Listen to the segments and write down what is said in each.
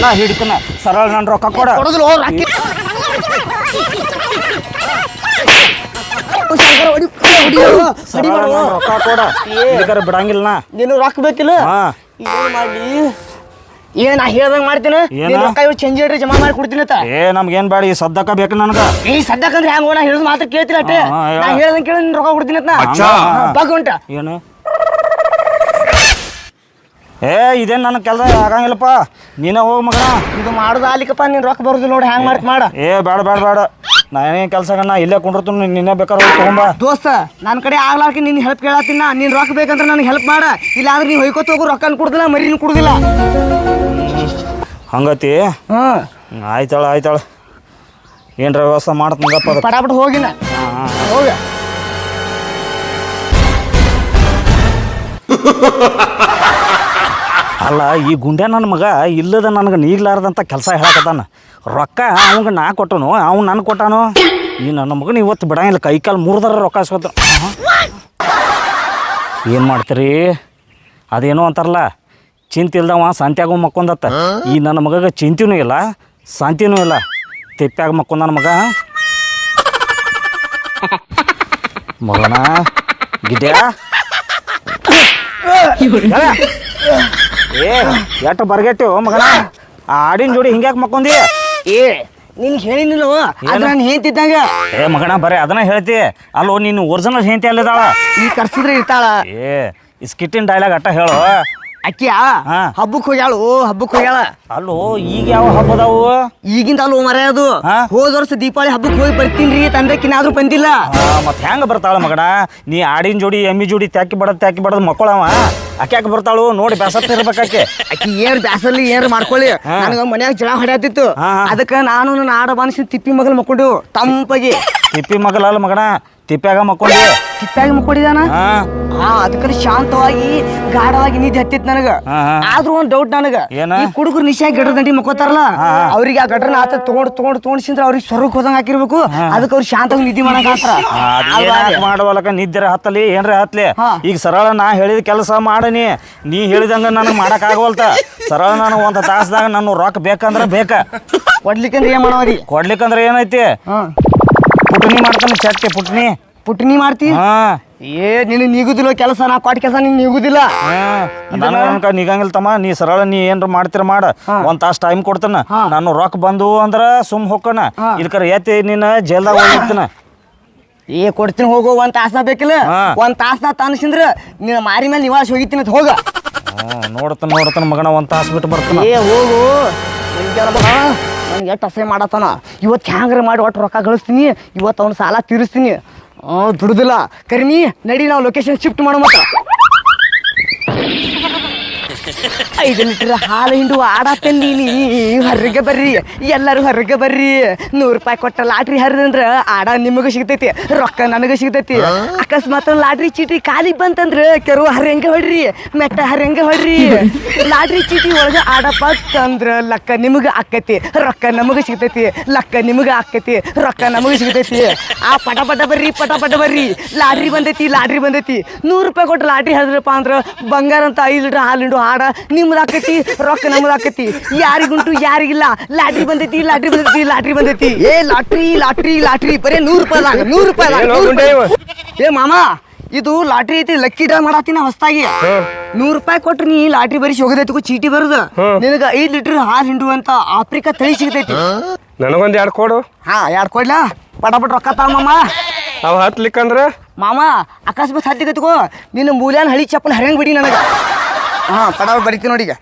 ಎಲ್ಲ ಹಿಡಿತನ. ಸರಳ ನನ್ನ ರೊಕ್ಕ ಕೊಡ. ಕೊಡೋದಿಲ್ಲ ಅಕ್ಕಿ ಶಂಕರ ಹೊಡಿ ಹೊಡಿ ಸರಳ ನನ್ ರೊಕ್ಕ ಕೊಡ. ಇದಕ್ಕಾರ ಬಿಡಂಗಿಲ್ಲ ನಾ. ನೀನು ರೊಕ್ಕ ಬೇಕಿಲ್ಲ? ಹಾ. ಏನ್ ಮಾಡ್ಲಿ? ಏನ್ ನಾ ಹೇಳ್ದಂಗ್ ಮಾಡ್ತೀನಿ? ಏನ? ನೀನ್ ರೊಕ್ಕ ಇವ್ ಚೇಂಜ್ ಇಡ್ರಿ ಜಮಾ ಮಾಡಿ ಕೊಡ್ತೀನಿ ಅಂತ. ಏ ನಮ್ಗೇನ್ ಬೇಡ ಈ ಸದ್ದಕ್ಕ ಬೇಕು ನನಗ. ಈ ಸದ್ಯಕ್ಕಂದ್ರೆ ಹ್ಯಾಂಗ ನಾ ಹೇಳಿದ್ ಮಾತ್ರ ಕೇಳ್ತಿಲ್ಲ ಅಟ್ಟೆ. ಹಾ, ಹೇಳ. ನಾ ಹೇಳ್ದಂಗ್ ಕೇಳಿ ನಿನ್ ರೊಕ್ಕ ಕೊಡ್ತೀನಿ ಅಂತ. ಅಚ್ಚಾ. ಬಗ್ ಉಂಟ ಏನು? ಏ ಇದೇನು ನನ್ನ ಕೆಲಸ? ಆಗಂಗಿಲ್ಲಪ್ಪ. ನೀನೇ ಹೋಗ್ ಮಗನ. ಇದು ಮಾಡುದ ಆಲಿಕಪ್ಪ ನೀನು ರೊಕ್ಕ ಬರೋದು ನೋಡಿ ಹ್ಯಾಂಗ್ ಮಾಡ್ತ ಮಾಡ. ಏ ಬೇಡ ಬೇಡ ಬೇಡ. ನಾ ಏನೇನು ಕೆಲಸ ನಾ ಇಲ್ಲೇ ಕುಂಡಿರ್ತೀನಿ ನಿನ್ನೆ ಬೇಕಾದ್ರೆ ಹೋಗಿ ತಗೊಂಬ. ದೋಸ್ತ ನನ್ನ ಕಡೆ ಆಗ್ಲಾರ್ಕೆ ನಿನ್ ಹೆಲ್ಪ್ ಕೇಳತ್ತಿನ ನೀನ್ ರೊಕ್ಕ ಬೇಕಂದ್ರೆ ನನಗೆ ಹೆಲ್ಪ್ ಮಾಡ. ಇಲ್ಲ ಆದ್ರೆ ನೀವ್ ಹೊಯ್ಕೋತ ಹೋಗು ರೊಕ್ಕ ಕೊಡುದಿಲ್ಲ ಮರಿನ ಕೊಡುದಿಲ್ಲ. ಹಂಗತಿ? ಹ್ಮ್, ಆಯ್ತಾಳ ಆಯ್ತಾಳ. ಏನ್ರ ವ್ಯವಸ್ಥೆ ಮಾಡತ್ನಗಪ್ಪ ಅದು ಪಟಾಪಟ ಹೋಗಿನ. ಹಾಂ ha ಹೋಗ. ಅಲ್ಲ ಈ ಗುಂಡೆ ನನ್ನ ಮಗ ಇಲ್ಲದ ನನಗೆ ನೀಗ್ಲಾರ್ದಂಥ ಕೆಲಸ ಹೇಳಕತ್ತಾನ ರೊಕ್ಕ ಅವಂಗ ನಾ ಕೊಟ್ಟನು ಅವ್ನು ನನಗೆ ಕೊಟ್ಟಾನು ಈ ನನ್ನ ಮಗನ ಇವತ್ತು ಬಿಡಂಗಿಲ್ಲ ಕೈ ಕಾಲು ಮೂರ್ದರ ರೊಕ್ಕ ಇಸ್ಕೊತ ಏನು ಮಾಡ್ತೀರಿ ಅದೇನೋ ಅಂತಾರಲ್ಲ ಚಿಂತೆ ಇಲ್ದವ ಸಂತ್ಯಾಗ ಮಕ್ಕೊಂದತ್ತ ಈ ನನ್ನ ಮಗಗೆ ಚಿಂತೆನೂ ಇಲ್ಲ ಶಾಂತಿನೂ ಇಲ್ಲ ತಿಪ್ಪ್ಯಾಗ ಮಕ್ಕೊಂದ ನನ್ನ ಮಗ ಮಗನ ಗಿಡ್ಯಾ ಏ ಎಟ್ಟು ಬರ್ಗೆಟ್ಟು ಮಗನ? ಆ ಆಡಿನ ಜೋಡಿ ಹಿಂಗ್ಯಾಕೆ ಮಕ್ಕೊಂದಿ? ಏ ನಿನ್ ಹೇಳಿನಿಲ್ಲ? ಅದ್ರ ನಾನು ಹೇಳ್ತಿದ್ದಂಗ ಏ ಮಗನ ಬರೇ ಅದನ್ನ ಹೇಳ್ತಿ. ಅಲ್ಲೋ ನೀನು ಒರಿಜಿನಲ್ ಹೇಳ್ತಿ ಅಲ್ಲಿದಾಳ ಈ ಕರ್ಸಿದ್ರೆ ಇರ್ತಾಳ. ಏ ಈ ಸ್ಕಿಟ್ಟಿನ ಡೈಲಾಗ್ ಅಟ್ಟ ಹೇಳು. ಅಕ್ಕಿಯ ಹಾ. ಹಬ್ಬಕ್ಕೆ ಹೋಗ್ಯಾಳು ಹಬ್ಬಕ್ಕೆ ಹೋಗ್ಯಾಳ. ಅಲ್ಲೋ ಈಗ ಯಾವ ಹಬ್ಬದವು ಈಗಿಂದ ಅಲ್ಲೋ ಮರ ಅದು. ಹಾ? ಹೋದ ವರ್ಷ ದೀಪಾವಳಿ ಹಬ್ಬಕ್ಕೆ ಹೋಗಿ ಬರ್ತೀನಿ ತಂದಕ್ಕಿನಾದ್ರೂ ಬಂದಿಲ್ಲ. ಮತ್ತೆ ಹೆಂಗ ಬರ್ತಾಳ ಮಗನ? ನೀ ಆಡಿನ ಜೋಡಿ ಎಮ್ಮಿ ಜೋಡಿ ತ್ಯಾಕಿ ಬಡದ್ ತ್ಯಾಕಿ ಬಡದ್ ಮಕ್ಕಳವ. ಆಕೆ ಯಾಕೆ ಬರ್ತಾಳು ನೋಡಿ ಇರ್ಬೇಕಾಕೆ. ಅಕ್ಕಿ ಏನ್ ಬ್ಯಾಸಲ್ಲಿ ಏನ್ ಮಾಡ್ಕೊಳ್ಳಿ? ನನಗ ಮನ್ಯಾಗ ಜಳ ಹೊಡ್ಯಾತಿತ್ತು. ಹಾ, ಹಾ. ಅದಕ್ಕ ನಾನು ನನ್ನ ಆಡ ಬಾನಿಸಿ ತಿಪ್ಪಿ ಮಗಲ್ ಮಕ್ಕೊಂಡು ತಂಪಾಗಿ. ತಿಪ್ಪಿ ಮಗಲಲ್ಲ ಮಗಣ ತಿಪ್ಪ್ಯಾಗ ಮಕ್ಕೊಂಡಿ. ತಿಪ್ಪ್ಯಾಗ ಮಕ್ಕೊಂಡಿದಾನ ಹಾ. ಅದಕ್ಕೆ ಶಾಂತವಾಗಿ ಗಾಢವಾಗಿ ನಿದ್ದೆ ಹತ್ತಿತ್ತು ನನಗ. ಆದ್ರೂ ಒಂದ್ ಡೌಟ್ ನನಗ? ಈ ಕುಡುಗರು ನಿಶಾ ಗಡ್ರ ದಂಡಿ ಮಕ್ಕೋತಾರಲ್ಲ ಅವ್ರಿಗೆ ಆ ಗಡ್ರನ ಆತ ತಗೊಂಡ್ ತಗೊಂಡ್ ತಗೊಂಡ್ಸಿಂದ್ರ ಅವ್ರಿಗೆ ಸ್ವರ್ಗಕ್ಕೆ ಹೋದಂಗ ಹಾಕಿರ್ಬೇಕು. ಅದಕ್ಕೆ ಅವ್ರು ಶಾಂತವಾಗಿ ನಿದ್ದೆ ಮಾಡಕ್ ಮಾಡುವಲಕ? ನಿದ್ದೆ ಹತ್ತಲಿ ಏನ್ರ ಹತ್ಲಿ. ಈಗ ಸರಳ ನಾ ಹೇಳಿದ ಕೆಲಸ ಮಾಡನಿ. ನೀ ಹೇಳಿದಂಗ ನನಗೆ ಮಾಡಕ್ ಆಗವಲ್ತ. ಸರಳ ನಾನು ಒಂದ್ ತಾಸದಾಗ ನಾನು ರೊಕ್ಕ ಬೇಕಂದ್ರ ಬೇಕ. ಕೊಡ್ಲಿಕ್ಕಂದ್ರೆ ಏನ್ ಮಾಡವರಿ ಕೊಡ್ಲಿಕ್ಕಂದ್ರ ಏನೈತಿ? ಪುಟ್ನಿ ಮಾಡ್ತಾನೆ ಚಟ್ಟಿ ಪುಟ್ನಿ. ಪುಟ್ನಿ ಮಾಡ್ತಿ? ಹಾ. ಏ ನಿನ್ನ ನಿಗುದಿಲ್ಲ ಕೆಲಸ ನಾ ಕೊಟ್ಟ ಕೆಲಸ ನಿನ್ ನಿಗುದಿಲ್ಲ. ನನಗ ನಿಗಂಗಿಲ್ಲ ತಮ್ಮ ನೀ ಸರಳ ನೀ ಏನ್ರ ಮಾಡ್ತೀರ ಮಾಡ. ಒಂದ್ ತಾಸ್ ಟೈಮ್ ಕೊಡ್ತಾನ. ನಾನು ರೊಕ್ಕ ಬಂದು ಅಂದ್ರ ಸುಮ್ ಹೊಕ್ಕನ ಹಾ. ಇಲ್ಕರ ಎತ್ತಿ ನಿನ್ನ ಜೈಲ್ದಾಗ ಹೋಗಿರ್ತಾನ ಏ ಕೊಡ್ತೀನಿ ಹೋಗು ಒಂದ್ ತಾಸ ಬೇಕಿಲ್ಲ. ಒಂದ್ ತಾಸ ತನಸಿಂದ್ರ ನಿನ್ನ ಮಾರಿ ಮೇಲೆ ನಿವಾಸ ಹೋಗಿತ್ತಿನ ಅಂತ ಹೋಗ. ನೋಡ್ತಾನ ನೋಡ್ತಾನ ಮಗನ ಒಂದ್ ತಾಸ್ ಬಿಟ್ಟು ಬರ್ತಾನ. ಏ ಹೋಗು. ನನ್ಗೆ ಎಷ್ಟು ಅಸಹ್ಯ ಮಾಡತ್ತಾನ. ಇವತ್ತು ಹ್ಯಾಂಗ್ರ ಮಾಡಿ ಒಟ್ಟು ರೊಕ್ಕ ಗಳಿಸ್ತೀನಿ. ಇವತ್ತು ಅವ್ನ ಸಾಲ ತೀರಿಸ್ತೀನಿ. ಹ್ಞೂ ದುಡ್ದಿಲ್ಲ ಕರಿಮಿ ನಡಿ ನಾವು ಲೊಕೇಶನ್ ಶಿಫ್ಟ್ ಮಾಡೋ ಮತ್ತ ಐದು ಲೀಟರ್ ಹಾಲು ಹಿಂಡು ಆಡತ್ತಲ್ಲಿ ಹೊರಗೆ ಬರ್ರಿ. ಎಲ್ಲರೂ ಹೊರಗೆ ಬರ್ರಿ. ನೂರು ರೂಪಾಯಿ ಕೊಟ್ಟ ಲಾಟ್ರಿ ಹರಿದಂದ್ರ ಆಡ ನಿಮಗೂ ಸಿಗ್ತೈತಿ ರೊಕ್ಕ ನನಗೂ ಸಿಗ್ತೈತಿ. ಅಕಸ್ಮಾತ್ ಲಾಟ್ರಿ ಚೀಟಿ ಖಾಲಿ ಬಂತಂದ್ರ ಕೆರು ಹರಂಗ ಹೊಡ್ರಿ ಮೆಟ್ಟ ಹರಂಗ ಹೊಡ್ರಿ. ಲಾಟ್ರಿ ಚೀಟಿ ಒಳಗ ಆಡಪ್ಪ ತಂದ್ರ ಲಕ್ಕ ನಿಮಗ ಆಕತಿ ರೊಕ್ಕ ನಮಗ ಸಿಗ್ತೈತಿ ಲಕ್ಕ ನಿಮಗ ಆಕತಿ ರೊಕ್ಕ ನಮಗ ಸಿಗ್ತೈತಿ. ಆ ಪಟ ಪಟ ಬರ್ರಿ ಪಟ ಪಟ ಬರ್ರಿ. ಲಾಟ್ರಿ ಬಂದೈತಿ ಲಾಟ್ರಿ ಬಂದೈತಿ. ನೂರು ರೂಪಾಯಿ ಕೊಟ್ಟು ಲಾಟ್ರಿ ಹರಿದ್ರಪ್ಪ ಅಂದ್ರ ಬಂಗಾರ ಅಂತ ಐದು ಲೀಟರ್ ಹಾಲು ಹಾಡ ನಿಮ್ದು ಆಕತಿ ರೊಕ್ಕ ನಮ್ದಾಕತಿ. ಆಕತಿ ಯಾರಿಗುಂಟು ಯಾರಿಗಿಲ್ಲ. ಲಾಟ್ರಿ ಬಂದೈತಿ ಲಾಟ್ರಿ ಬಂದೈತಿ ಲಾಟ್ರಿ ಬಂದೈತಿ. ಏ ಲಾಟ್ರಿ ಲಾಟ್ರಿ ಲಾಟ್ರಿ. ಬರೇ ನೂರು ರೂಪಾಯಿದಾಗ ನೂರು ರೂಪಾಯಿ ಏ ಮಾಮ ಇದು ಲಾಟ್ರಿ ಐತಿ ಲಕ್ಕಿ ಡ್ರಾ ಮಾಡತ್ತಿನ ಹೊಸ್ತಾಗಿ ನೂರು ರೂಪಾಯಿ ಕೊಟ್ರಿ ನೀ ಲಾಟ್ರಿ ಬರೀ ಹೋಗದೈತಿ ಚೀಟಿ ಬರುದು. ನಿನಗ ಐದ್ ಲೀಟರ್ ಹಾಲು ಹಿಂಡುವಂತ ಆಫ್ರಿಕಾ ತಳಿ ಸಿಗತೈತಿ. ನನಗೊಂದ್ ಎರಡು ಕೊಡು. ಹಾ ಎರಡು ಕೊಡ್ಲಾ? ಪಟಾಪಟ್ ರೊಕ್ಕ ತಾ ಮಾಮ. ಅವ್ ಹತ್ಲಿಕ್ಕಂದ್ರ? ಮಾಮ ಅಕಸ್ಮಾತ್ ಹತ್ತಿಗತ್ಕೋ ನಿನ್ನ ಮೂಲ್ಯಾನ ಹಳಿ ಚಪ್ಪಲ್ ಹರಿಯಂಗ್ ಬಿಡಿ ನನಗ. ಹಾ ಪಟಾಪಟ್ ಬರಿತೀನಿ ನೋಡಿ ಈಗ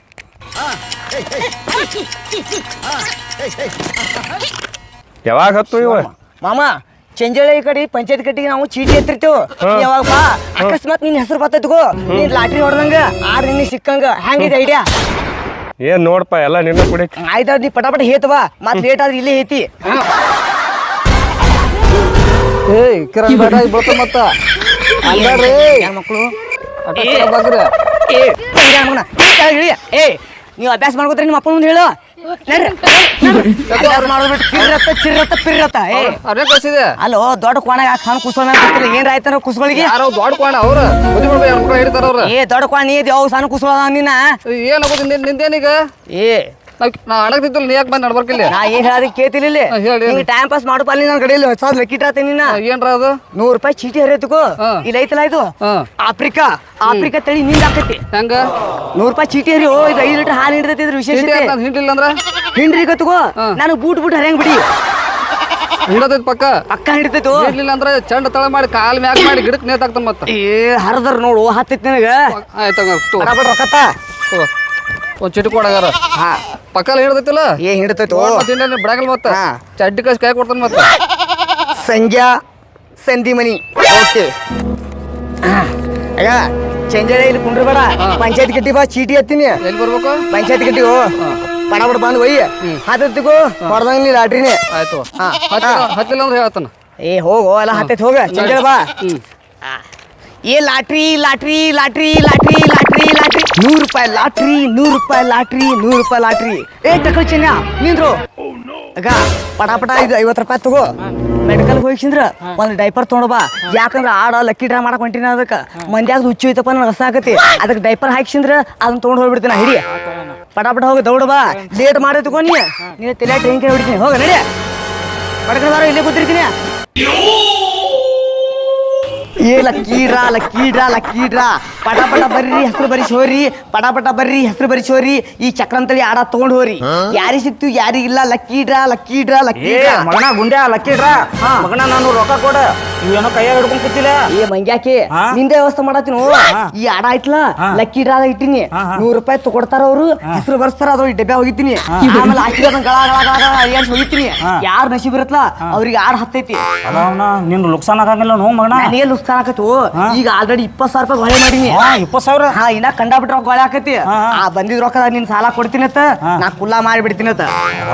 ಯಾವಾಗ ಹತ್ತು ಇವ ಮಾಮ ಚಂಜಳ ಈ ಕಡೆ ಪಂಚಾಯತ್ ಕಟ್ಟಿಗೆ ನಾವು ಚೀಟಿ ಎತ್ತಿರ್ತೇವೆ ಯಾವಾಗ ಬಾ ಅಕಸ್ಮಾತ್ ನಿನ್ನ ಹೆಸರು ಬರ್ತೈತ್ಕೋ ನೀನ್ ಲಾಟ್ರಿ ಹೊಡೆದಂಗ ಆರ್ ನಿನ್ನ ಸಿಕ್ಕಂಗ ಹ್ಯಾಂಗಿದೆ ಐಡಿಯಾ ಏನ್ ನೋಡಪ್ಪ ಎಲ್ಲ ನಿನ್ನ ಕುಡಿ ಆಯ್ತಾ ನೀ ಪಟಾಪಟ ಹೇತವಾ ಮತ್ ಲೇಟ್ ಆದ್ರೆ ಇಲ್ಲೇ ಹೇತಿ ಏಯ್ ಕಿರಣ್ ಬೇಡ ಬರ್ತ ಮತ್ತ ಅಲ್ಲಾಡ್ರಿ ಮಕ್ಕಳು ಬಗ್ರಿ ಏ ಮಗನ. ಏ, ನೀವು ಅಭ್ಯಾಸ ಮಾಡ್ಕೋತ್ರಿ ನಿಮ್ಮ ಅಪ್ಪನ ಮುಂದೆ ಹೇಳು. ಪಿರ್ರತ್ತ ಚಿರ್ರತ್ತ ಪಿರ್ರತ್ತ ಏ. ಅವ್ರೇ ಕಳ್ಸಿದೆ ಅಲೋ ದೊಡ್ಡ ಕೋಣಾಗ ಹಾಕಿ ಕುಸ್ಕೊಂಡ ಏನ್ರ ಆಯ್ತಾರ ಕುಸ್ಗಳಿಗೆ ಯಾರೋ ದೊಡ್ಡ ಕೋಣ ಅವ್ರ. ಹಿಡಿತಾರ ಅವ್ರ. ಏ ದೊಡ್ಡ ಕೋಣ ನೀ ಯಾವ ಸಣ್ಣ ಕುಸ್ಕೊಳ ನಿನ್ನ? ಏನಾಗೋದು ನಿಂದ ನಿಂದೇನೀಗ? ಏ ನಾ ಆಡಕ್ತಿದ್ದಲ್ಲ ನೀ ಯಾಕೆ ಬಂದು ನಡ್ಬರ್ಕಿಲ್ಲ ನಾ ಏನ್ ಹೇಳೋದಕ್ಕೆ ಕೇಳ್ತಿಲ್ಲ ಇಲ್ಲಿ. ಹಾ, ಹೇಳು, ಹೇಳು. ಟೈಮ್ ಪಾಸ್ ಮಾಡಪ್ಪ ಅಲ್ಲಿ ನನ್ನ ಕಡೆಯಲ್ಲಿ ಹೊಸ ಲಕ್ಕಿಟ್ರಾತೀನಿ ನಿನ್ನ. ಏನ್ರ ಅದು? ನೂರು ರೂಪಾಯಿ ಚೀಟಿ ಹರಿಯತಕೋ ಹಾ. ಇಲ್ಲ ಐತಲ್ಲ ಇದು? ಹಾ. ಆಫ್ರಿಕಾ ಆಫ್ರಿಕಾ ತಳಿ ನಿಂದ ಆಕತಿ ಹೆಂಗ? ನೂರು ರೂಪಾಯಿ ಚೀಟಿ ಹರಿ ಓ ಇದು ಐದು ಲೀಟರ್ ಹಾಲು ಹಿಡಿದೈತಿ ಇದ್ರ ಚೀಟಿ ವಿಶೇಷತೆ ಅಂತ ಹಿಂಡ್ಲಿಲ್ಲ ಅಂದ್ರ? ಹಿಂಡ್ರಿ ತಗೋ ಹಾ. ನಾನು ಬೂಟ್ ಬೂಟ್ ಹರಿಯಂಗ್ ಬಿಡಿ. ಹಿಡತೈತಿ ಪಕ್ಕ? ಅಕ್ಕ ಹಿಡಿತೈತು. ಹಿಡ್ಲಿಲ್ಲ ಅಂದ್ರೆ ಚಂಡ ತಳ ಮಾಡಿ ಕಾಲ್ ಮ್ಯಾಗ ಮಾಡಿ ಗಿಡಕ್ ನೇತಾಕ್ತ ಮತ್ತ ಏ ಹರದರ್ ನೋಡು ಹತ್ತೈತಿ ನಿನಗ. ಆಯ್ತು ಹಂಗ ತಗೋ. ಬರಾಬರ್ ರೊಕ್ಕತ್ತ. ತಗೋ. ಒಂದ್ ಚೀಟಿ ಕೊಡಗಾರ ಹಾ. ಪಕ್ಕಲ್ ಹಿಡ್ದೈತಿಲ್ಲ? ಏ ಹಿಡಿತೈತಿ ಮತ್ತೆ ಬಿಡಗಲ್ ಮತ್ತ? ಹಾ. ಚಡ್ಡಿ ಕಳ್ಸಿ ಕೈ ಕೊಡ್ತಾನ ಮತ್ತ? ಸಂಜಾ ಸಂಧಿ ಮನಿ ಓಕೆ ಅಯ್ಯ ಚಂಜಳ ಇಲ್ಲಿ ಕುಂಡ್ರಬೇಡ ಪಂಚಾಯತ್ ಕಟ್ಟಿ ಬಾ ಚೀಟಿ ಹತ್ತೀನಿ. ಎಲ್ಲಿ ಬರ್ಬೇಕು? ಪಂಚಾಯತ್ ಕಟ್ಟಿ ಪಡ ಬಡ ಬಂದು ಒಯ್ಯ ಹತ್ತತ್ತಿಗೋ ಹೊಡೆದಂಗ ನೀ ಲಾಟ್ರಿನೇ. ಆಯ್ತು. ಹಾ. ಹತ್ತಿಲ್ಲ ಹತ್ತಿಲ್ಲ ಅಂದ್ರೆ ಹೇಳ್ತಾನ. ಏ ಹೋಗೋ ಎಲ್ಲ ಹತ್ತೈತಿ ಹೋಗ. ಚಂಜಳ ಬಾ. ಆ. ಏ lottery lottery lottery lottery lottery. Lottery, ನೂರು ರೂಪಾಯಿ ಲಾಟ್ರಿ, ನೂರು ರೂಪಾಯಿ ಲಾಟ್ರಿ, ನೂರು ರೂಪಾಯಿ ಲಾಟ್ರಿ. ಏ ಟಕಲ್ ಚೆನ್ನ ನಿಂದ್ರು. ಪಟ ಪಟ ಇದು ಐವತ್ತು ರೂಪಾಯಿ ತಗೋ. ಮೆಡಿಕಲ್ ಹೋಗಿಸಿಂದ್ರ ಒಂದು ಡೈಪರ್ ತೊಗೊಂಡ್ಬಾ ಯಾಕಂದ್ರ ಆಡ ಲಕ್ಕಿ ಡ್ರಾ ಮಾಡಕ್ ಹೊಂಟಿನ ಅದಕ್ಕೆ. ಮಂದ್ಯಾಗ ಹುಚ್ಚು ಐತಪ್ಪ ನನಗೆ ಹೊಸ ಆಗತಿ ಅದಕ್ಕೆ ಡೈಪರ್ ಹಾಕ್ಸಿಂದ್ರ ಅದನ್ನ ತೊಗೊಂಡು ಹೋಗ್ಬಿಡ್ತೀನಿ ಹಿಡಿ. ಪಟ ಹೋಗಿ ದೌಡಬಾ ಲೇಟ್ ಮಾಡಿ ತಗೋ ನೀ. ನೀನು ತಲೆ ಟ್ರೈನ್ ಕೈ ಹೊಡಿತೀನಿ ಹೋಗ ನಡಿ. ಪಡ್ಕದಾರ ಇಲ್ಲೇ ಕೂತಿರ್ತೀನಿ. ಏ ಲಕ್ಕೀಡ್ರಾ ಲಕ್ಕೀಡ್ರಾ ಲಕ್ಕೀಡ್ರಾ. ಪಟ ಪಟ ಬರ್ರಿ ಹೆಸರು ಬರಿಸೋರಿ ಪಟ ಪಟ ಬರ್ರಿ ಹೆಸರು ಬರಿಸೋರಿ ಈ ಚಕ್ರಂತಳಿ ಆಡ ತಗೊಂಡ್ ಹೋರಿ. ಯಾರಿಗೆ ಸಿಕ್ತು ಯಾರಿಗಿಲ್ಲ ಲಕ್ಕೀಡ್ರಾ ಲಕ್ಕೀಡ್ರಾ ಲಕ್ಕೀಡ್ರಾ. ಮಗನ ಗುಂಡ್ಯಾ ಲಕ್ಕಿಡ್ರ. ಮಗನ ನಾನು ರೊಕ್ಕ ಕೊಡ. ಇವೇನೋ ಕೈಯಾಗ ಹಿಡ್ಕೊಂಡ್ ಕೂತಿಲ್ಲ. ಏ ಮಂಗ್ಯಾಕಿ ಹಾ? ನಿಂದೆ ವ್ಯವಸ್ಥೆ ಮಾಡತ್ತೀನಿ ಈ ಆಡ ಐತ್ಲಾ. ಲಕ್ಕಿ ಡ್ರಾದ ಇಟ್ಟಿನಿ. ನೂರ್ ರೂಪಾಯಿ ತಗೊಡ್ತಾರ ಅವ್ರು ಹೆಸರು ಬರ್ಸ್ತಾರ ಅದ್ರ ಡಬ್ಬೆ ಹೋಗಿತೀನಿ ಆಮೇಲೆ ಹಾಕಿ ಅದನ್ನ ಗಳ ಗಳ ಗಳ ಗಳ ಹೋಗಿತೀನಿ ಯಾರ್ ನಶೀಬ್ ಇರತ್ಲಾ ಅವ್ರಿಗೆ ಆಡ್ ಹತ್ತೈತಿ ಅಲ್ಲ ಅವನ ನಿನ್ ಲುಕ್ಸಾನ್ ಆಗಂಗಿಲ್ಲ ನೋ ಮಗನ. ನನಗೆ ಲುಸ್ತಾನ ಆಕತ್ತು. ಈಗ ಆಲ್ರೆಡಿ ಇಪ್ಪತ್ ಸಾವಿರ ರೂಪಾಯಿ ಹೊಳೆ ಮಾಡೀನಿ. ಹಾ ಇಪ್ಪತ್ತು ಸಾವಿರ. ಹಾ ಇನ್ನ ಕಂಡಾಬಿಟ್ರೆ ರೊಕ್ಕ ಹೊಳೆ ಆಕತಿ. ಆ ಬಂದಿದ್ ರೊಕ್ಕ ನಿನ್ ಸಾಲ ಕೊಡ್ತೀನಿ ಅತ್ತ. ನಾ ಕುಲ್ಲಾ ಮಾಡಿಬಿಡ್ತೀನಿ ಅತ್ತ.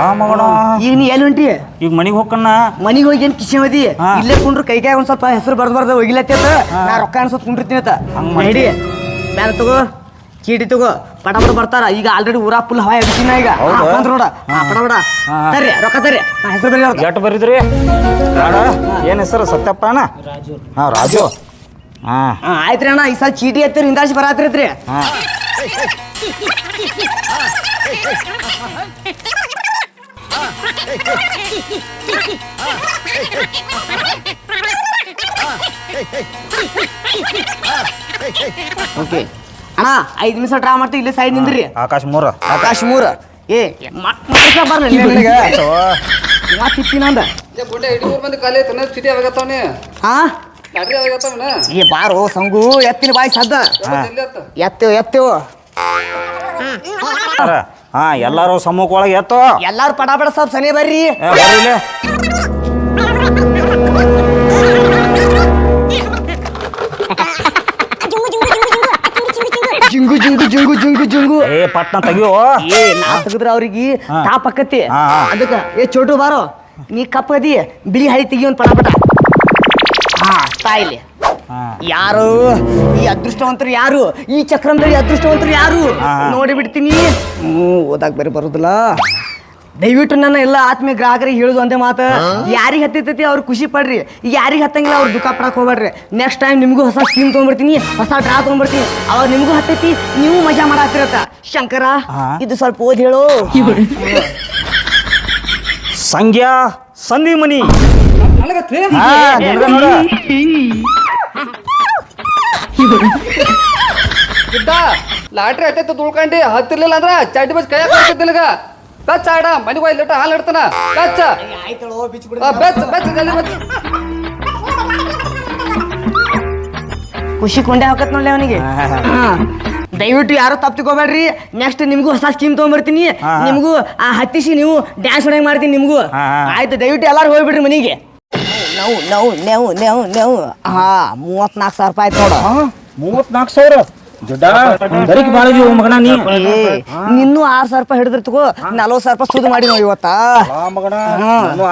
ಆ ಮಗನ. ಈಗ ನೀ ಎಲ್ಲಿ ಹೊಂಟಿ ಈಗ ಮನಿಗ್ ಹೋಗ್ಕಣ್ಣ ಮನಿಗ್ ಹೋಗಿ ಏನ್ ಕಿಶಿ ಹೋದಿ? ಇಲ್ಲೇ ಕುಂಡ್ರು ಕೈ ಕೈ ಒಂದ್ ಸ್ವಲ್ಪ ಹೆಸರು ಬರ್ದ್ ಬರ್ದ ಒಗಿಲತ್ತಿ ಅತ್ತ ನಾ ರೊಕ್ಕ ಅನ್ಸತ್ ಕುಂಡಿರ್ತೀನಿ ಅಂತ. ಮಾಡ್ತಿ? ತಗೋ ಚೀಟಿ ತಗೋ ಪಟ ಪಟ ಬರ್ತಾರ. ಈಗ ಆಲ್ರೆಡಿ ಊರ ಫುಲ್ ಹವಾ ಎಬ್ಸಿನ ಈಗ. ಬಂದ್ರ ನೋಡ. ಪಟ ಪಟ. ತರ್ರಿ ರೊಕ್ಕ ತರ್ರಿ. ನಾ ಹೆಸರು ಬರೀ. ಎಟ್ ಬರಿದ್ರಿ? ಬೇಡ ಏನ್ ಹೆಸರು? ಸತ್ಯಪ್ಪ ಅಣ್ಣ? ಹಾ ರಾಜು. ಹಾ. ಹಾ ಆಯ್ತ್ರಿ ಅಣ್ಣ. ಈ ಸಲ ಚೀಟಿ ಎತ್ತಿರಿ ಹಿಂದಾಶಿ ಬರಾತ್ರಿ ಹಾ. ಓಕೆ. ಅಣ್ಣ ಐದು ನಿಮಿಷ ಡ್ರಾ ಮಾಡ್ತೀವಿ ಇಲ್ಲಿ ಸೈಡ್ ನಿಂದ್ರಿ. ಆಕಾಶ್ ಮೂರ. ಆಕಾಶ್ ಮೂರ. ಏ ಬರ್ಲಿ ಖಾಲಿ ಐತನ ಚೀಟಿ ಅವಾಗತ್ತವನಿ ಹಾ? ಏ ಬಾರೋ ಸಂಗು ಎತ್ತಿನ ಬಾಯಿ ಸದ್ದ. ಎತ್ತೇವ್ ಎತ್ತೇವ್ ಹಾ ಎಲ್ಲಾರು ಸಮ್ಮುಖ ಒಳಗೆ ಎತ್ತೋ. ಎಲ್ಲಾರು ಪಟಾಪಟ ಪಟ ಸ್ವಲ್ಪ ಸನಿ ಬರ್ರಿ. ಏ, ಬರ್ರಿ ಇಲ್ಲಿ. ಜಿಂಗು ಜಿಂಗು ಜಿಂಗು ಜಿಂಗು ಜಿಂಗು. ಏ ಪಟ್ನ ತೆಗಿಯೋ. ಏ ನಾ ತೆಗದ್ರ ಅವ್ರಿಗೆ ಹಾ. ತಾಪ್ ಆಕತಿ ಹಾ, ಹಾ. ಅದಕ್ಕ ಏ ಚೋಟು ಬಾರೋ. ನೀ ಕಪ್ಪದಿ ಬಿಳಿ ಹಳಿ ತೆಗಿಯೋನ್ ಒಂದ್ ಪಟ ಪಟ ಹಾ ತಾಯಿಲಿ. ಯಾರು? ಈ ಅದೃಷ್ಟವಂತರು ಯಾರು? ಈ ಚಕ್ರಂದಲ್ಲಿ ಅದೃಷ್ಟವಂತರು ಯಾರು. ನೋಡಿ ಬಿಡ್ತೀನಿ ಹ್ಞೂ ಓದಾಕ್ ಬೇರೆ ಬರೋದಿಲ್ಲ. ದಯವಿಟ್ಟು ನನ್ನ ಎಲ್ಲ ಆತ್ಮೀಯ ಗ್ರಾಹಕರಿಗೆ ಹೇಳುದು ಒಂದೇ ಮಾತ. ಯಾರಿಗೆ ಹತ್ತೈತೈತಿ ಅವ್ರು ಖುಷಿ ಪಡ್ರಿ. ಯಾರಿಗೆ ಹತ್ತಂಗಿಲ್ಲ ಅವ್ರು ದುಃಖ ಪಡಕ್ ಹೋಗ್ಬೇಡ್ರಿ. ನೆಕ್ಸ್ಟ್ ಟೈಮ್ ನಿಮಗೂ ಹೊಸ ಸ್ಕೀಮ್ ತೊಗೊಂಡ್ಬಿಡ್ತೀನಿ. ಹೊಸ ಡ್ರಾ ತೊಗೊಂಡ್ಬಿಡ್ತೀನಿ. ಅವಾಗ ನಿಮಗೂ ಹತ್ತೈತಿ ನೀವು ಮಜಾ ಮಾಡಾತಿರತ್ತ ಶಂಕರ ಇದು ಸ್ವಲ್ಪ ಓದಿ ಹೇಳು. ಸಂಗ್ಯಾ ಸಂಧಿ ಮನಿ ಲಾಟ್ರಿ ಐತೈತ ತುಳ್ಕೊಂಡಿ ಹತ್ತಿರ್ಲಿಲ್ಲ ಅಂದ್ರ ಚಡ್ಡಿ ಬಸ್ ಕೈ ಹಾಕಿದ್ದಿಲ್ಗ ಬೆಚ್ಚ ಆಡ ಮನೆಗೆ ಹೋಯ್ ಲೀಟರ್ ಹಾಲು ಇಡ್ತಾನ. ಬೆಚ್ಚ. ಆ, ಬೆಚ್ಚ ಬೆಚ್ಚ ಜಲ್ದಿ ಬೆಚ್ಚ ಖುಷಿ ಕೊಂಡೆ ಹಾಕತ್ ನೋಡ್ಲಿ ಅವನಿಗೆ. ದಯವಿಟ್ಟು ಯಾರು ತಪ್ಪು ತಿಳ್ಕೊಬೇಡ್ರಿ. ನೆಕ್ಸ್ಟ್ ನಿಮ್ಗೂ ಹೊಸ ಸ್ಕೀಮ್ ತಗೊಂಡ್ಬರ್ತೀನಿ ನಿಮ್ಗೂ ಆ ಹತ್ತಿಸಿ ನೀವು ಡ್ಯಾನ್ಸ್ ಹೊಡಂಗ್ ಮಾಡ್ತೀನಿ ನಿಮಗೂ. ಆಯ್ತು ದಯವಿಟ್ಟು ಎಲ್ಲಾರು ಹೋಗ್ಬಿಡ್ರಿ ಮನೆಗೆ. ನಾವು ನೋವು ನೆವು ನೆವು ನೆವು ಹಾ ಮೂವತ್ನಾಲ್ಕು ಸಾವಿರ ರೂಪಾಯಿ ನೋಡು. ಮೂವತ್ನಾಲ್ಕು ಸಾವಿರ? ದುಡ್ಡ ಬರೀಕ್ ನೀ. ನಿನ್ನೂ ಆರು ಸಾವಿರ ರೂಪಾಯಿ ಹಿಡಿದ್ರು ತಗೋ ನಲ್ವತ್ತು ಸಾವಿರ ರೂಪಾಯಿ ಸುದು ಮಾಡಿ ನಾವು ಇವತ್ತ.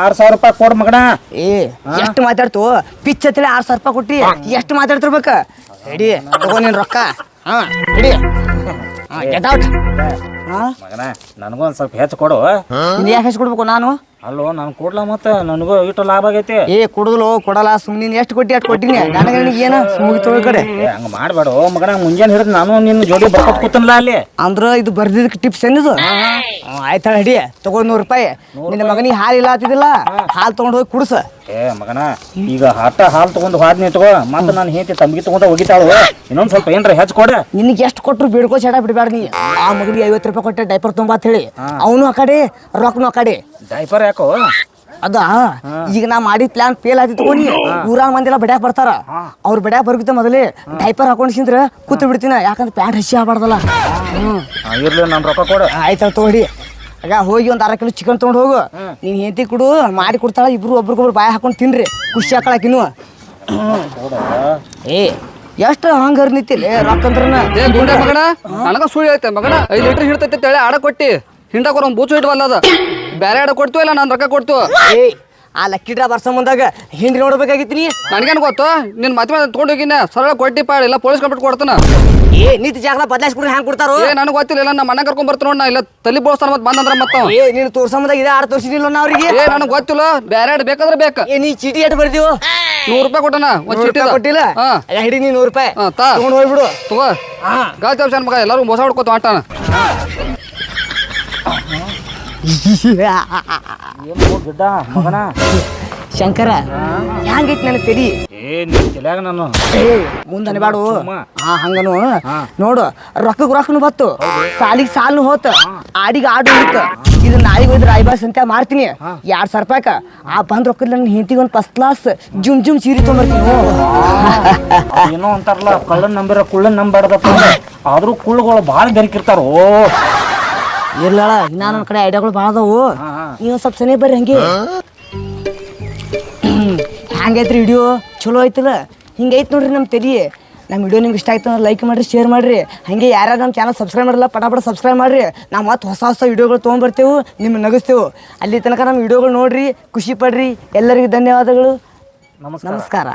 ಆರು ಸಾವಿರ ರೂಪಾಯಿ ಕೊಡ್ ಮಗಣ ಏ ಎಷ್ಟು ಮಾತಾಡ್ತು ಪಿಚ್ ಹತ್ತಿರ ಆರು ಸಾವಿರ ರೂಪಾಯಿ ಕೊಟ್ಟಿ ಎಷ್ಟು ಮಾತಾಡ್ತಿರ್ಬೇಕ? ಹಿಡಿ ತಗೋ ನಿನ್ ರೊಕ್ಕ. ಹಾ ಹಿಡಿ ಗೆಟ್ ಔಟ್ ಮಗನ ನನಗೂ ಒಂದ್ ಸ್ವಲ್ಪ ಹೆಚ್ಚು ಕೊಡು. ನೀನ್ ಯಾಕೆ ಕೊಡ್ಬೇಕು ನಾನು? ಅಲ್ಲೋ ನಾನು ಕೊಡ್ಲ ಮತ್ತೆ? ನನಗೂ ಇಟ್ಟು ಲಾಭ ಆಗೈತಿ. ಏ ಕೊಡುದಲು ಕೊಡಲ್ಲ ಸುಮ್ಮನೆ ನೀನು ಎಷ್ಟು ಕೊಟ್ಟಿ ಅಷ್ಟು ಕೊಟ್ಟಿನಿ ನನಗೆ ನಿನಗೆ ಏನು ಮುಗಿತು ಕಡೆ? ಹಂಗ ಮಾಡ್ಬೇಡ. ಮಗನ ಮುಂಜಾನೆ ಹಿಡಿದು ನಾನು ನಿನ್ನ ಜೋಡಿ ಬರ್ಕೊಟ್ ಕೂತನಲ್ಲ ಅಲ್ಲಿ. ಅಂದ್ರ ಇದು ಬರ್ದಿದ್ದಕ್ಕೆ ಟಿಪ್ಸ್ ಏನಿದು ಆಯ್ತಾಳ ಹಿಡಿ ತಗೋ ನೂರು ರೂಪಾಯಿ. ನಿನ್ನ ಮಗನಿಗೆ ಹಾಲು ಇಲ್ಲ ಆತಿದಿಲ್ಲ ಹಾಲು ತಗೊಂಡು ಹೋಗಿ ಕುಡ್ಸ. ಏ ಮಗನ ಈಗ ಹಠ ಹಾಲು ತಗೊಂಡು ಹಾದ್ ತಗೋ ಮತ್ತೆ ನಾನು ಹೇಳ್ತಿ ತಂಬಿಗೆ ತಗೊಂಡ ಒಗಿತಾಳು ಇನ್ನೊಂದ್ ಸ್ವಲ್ಪ ಏನ್ರ ಹೆಚ್ ಕೊಡ. ನಿನಗೆ ಎಷ್ಟು ಕೊಟ್ಟರು ಬಿಡ್ಕೋ ಚಟ ಬಿಡಬೇಡ ನೀ. ಆ ಮಗನಿಗೆ ಐವತ್ತು ರೂಪಾಯಿ ಕೊಟ್ಟೆ ಡೈಪರ್ ತುಂಬಾ ಅಂತ ಹೇಳಿ. ಅವನು ಆ ಕಡೆ ರೊಕ್ಕನು ಆ ಕಡೆ. ಡೈಪರ್ ಯಾಕೋ? ಅದ ಈಗ ನಾ ಮಾಡಿದ ಪ್ಲಾನ್ ಫೇಲ್ ಆಗಿ ತಗೊಂಡಿ ಊರಾಗ ಮಂದಿಲ್ಲ ಬಡ್ಯಾಕ್ ಬರ್ತಾರ. ಅವ್ರು ಬಡ್ಯಾಕ್ ಬರ್ಗಿತ್ತ ಮೊದಲೇ ಡೈಪರ್ ಹಾಕೊಂಡು ಸಿಂದ್ರ ಕೂತು ಬಿಡ್ತೀನ ಯಾಕಂದ್ರೆ ಪ್ಯಾಂಟ್ ಹಸಿ ಆಗ್ಬಾರ್ದಲ್ಲ. ಇರ್ಲಿ ನಾನು ರೊಕ್ಕ ಕೊಡು. ಆಯ್ತಾ ತಗೊಡಿ ಆಗ ಹೋಗಿ ಒಂದು ಅರ ಕಿಲೋ ಚಿಕನ್ ತೊಗೊಂಡು ಹೋಗು. ನೀನು ಹೆಂಡತಿ ಕೊಡು ಮಾಡಿ ಕೊಡ್ತಾಳ ಇಬ್ರು ಒಬ್ರಿಗೊಬ್ರು ಬಾಯಿ ಹಾಕೊಂಡು ತಿನ್ರಿ. ಖುಷಿ ಹಾಕೊಳಕಿನ್ನು ಏ ಎಷ್ಟು ಹಂಗೆ ಹರ್ನಿತಿಲ್ಲ ರೊಕ್ಕ ಅಂದ್ರನ. ಏ ಗುಂಡೆ ಮಗನ ನನಗ ಸುಳ್ಳು ಐತೆ ಮಗನ. ಐದು ಲೀಟರ್ ಹಿಡ್ತೈತೆ ತಳೆ ಆಡ ಕೊಟ್ಟಿ. ಹಿಂಡಕ್ ಒಂದು ಬೂಚು ಇಟ್ಟವಲ್ಲ ಅದ. ಬೇರೆ ಆಡ ಕೊಡ್ತು ಇಲ್ಲ ನಾನು ರೊಕ್ಕ ಕೊಡ್ತು? ಏ ಆ ಲಕ್ಕಿ ಡ್ರಾ ಬರ್ಸ ಮುಂದಾಗ ಹಿಂಡ್ರಿ ನೋಡ್ಬೇಕಾಗಿತ್ತು ನೀ? ನನಗೇನು ಗೊತ್ತು? ನಿನ್ನ ಮತ್ತೆ ತಗೊಂಡೋಗಿನ ಹೋಗಿನ. ಸರಳ ಕೊಟ್ಟಿ ಪಾಡ ಇಲ್ಲ ಪೊಲೀಸ್ ಕಂಪ್ಲೇಂಟ್ ಕೊಡ್ತಾನ. ಏ ನಿಂತ ಜಾಗದ ಬದಲಾಯಿಸ್ಬಿಡ್ರಿ ಹ್ಯಾಂಗ ಕೊಡ್ತಾರೋ ಏ ನನಗೆ ಗೊತ್ತಿಲ್ಲ ಇಲ್ಲ ನಮ್ಮ ಮನೆ ಕರ್ಕೊಂಡ್ ಬರ್ತಾನ ನಾ ಇಲ್ಲ ತಲೆ ಬೋಳ್ಸ್ತಾನ ಮತ್ತೆ ಬಂದಂದ್ರ ಮತ್ತ ಅವ. ಏ ನೀನು ತೋರ್ಸಂಬದಾಗ ಇದೆ ಆರು ತೋರಿಸಿದಿಲ್ಲ ನಾ ಅವ್ರಿಗೆ ಏ ನನಗೆ ಗೊತ್ತಿಲ್ಲ ಬೇರೆ ಬೇಕಾದ್ರೆ ಬೇಕ ಏ ನೀ ಚೀಟಿ ಎಟ್ ಬರ್ದಿವ ನೂರು ರೂಪಾಯಿ ಕೊಟ್ಟನ ಒಂದ್ ಚೀಟಿ ಕೊಟ್ಟಿಲ್ಲ ಹಿಡಿ ನೀ ನೂರು ರೂಪಾಯಿ ತಗೊಂಡ್ ತಾ. ತಗೊಂಡು ಹೋಗ್ಬಿಡು ತಗೋ ಗಾಜ್ ತಪ್ಸನ್ ಮಗ ಎಲ್ಲರೂ ಮೋಸ ಹೊಡ್ಕೋತ ಆಟಾನ ಏನು ಗಿಡ್ಡ ಮಗನ ಶಂಕರ ಹ್ಯಾಂಗೈತಿ ನನಗೆ ತೆರಿ ಏ ನಿನ್ ತಲ್ಯಾಗ ನಾನು. ಏ ಮುಂದೆ ಅನ್ಬಾಡು. ಹಾ ಹಂಗನು. ನೋಡು ರೊಕ್ಕಕ್ಕೆ ರೊಕ್ಕನು ಬತ್ತು. ಸಾಲಿಗೆ ಸಾಲು ಹೋತ. ಆಡಿಗೆ ಆಡು ಹೋತ. ಇದು ನಾಯಿಗೆ ಹೋದ್ರೆ ರಾಯ್ಬಾಸ್ ಅಂತ ಮಾರ್ತೀನಿ. ಎರಡ್ ಸಾವಿರ ರೂಪಾಯ್ಕ. ಆ ಬಂದ್ ರೊಕ್ಕದ ನನ್ನ ಹೆಂಡತಿಗೆ ಒಂದು ಫಸ್ಟ್ ಕ್ಲಾಸ್ ಜುಮ್ ಜುಮ್ ಸೀರೆ ತೊಗೊಂಬರ್ತೀನಿ. ಏನೋ ಅಂತಾರಲ್ಲ ಕಳ್ಳನ್ ನಂಬಿರ ಕುಳ್ಳನ್ ನಂಬಾರ್ದಪ್ಪ ಆದ್ರೂ ಕುಳ್ಳಗಳು ಭಾಳ ಬೆರಕಿರ್ತಾರೋ. ಇರ್ಲಾಳ ಇನ್ನ ನನ್ನ ಕಡೆ ಐಡಿಯಾಗಳು ಭಾಳ ಅದಾವು. ನೀವು ಸ್ವಲ್ಪ ಸನಿ ಬರ್ರಿ ಹಂಗೆ. ಹ್ಯಾಂಗೈತ್ರಿ ವಿಡಿಯೋ ಚಲೋ ಐತಲ್ಲ? ಹಿಂಗೈತೆ ನೋಡ್ರಿ ನಮ್ಮ ತೆಲಿ. ನಮ್ಮ ವಿಡಿಯೋ ನಿಮ್ಗೆ ಇಷ್ಟ ಆಯ್ತು ಅಂದ್ರೆ ಲೈಕ್ ಮಾಡಿರಿ ಶೇರ್ ಮಾಡಿರಿ. ಹಾಗೆ ಯಾರ್ಯಾರು ನಮ್ಮ ಚಾನಲ್ ಸಬ್ಸ್ಕ್ರೈಬ್ ಮಾಡಿಲ್ಲ ಪಟಾಪಟ ಪಟ ಸಬ್ಸ್ಕ್ರೈಬ್ ಮಾಡಿರಿ. ನಾವು ಮತ್ತೆ ಹೊಸ ಹೊಸ ವಿಡಿಯೋಗಳು ತೊಗೊಂಬರ್ತೇವೆ ನಿಮ್ಗೆ ನಗಿಸ್ತೇವೆ. ಅಲ್ಲಿ ತನಕ ನಮ್ಮ ವಿಡಿಯೋಗಳು ನೋಡ್ರಿ ಖುಷಿ ಪಡ್ರಿ. ಎಲ್ಲರಿಗೂ ಧನ್ಯವಾದಗಳು. ನಮಸ್ಕಾರ.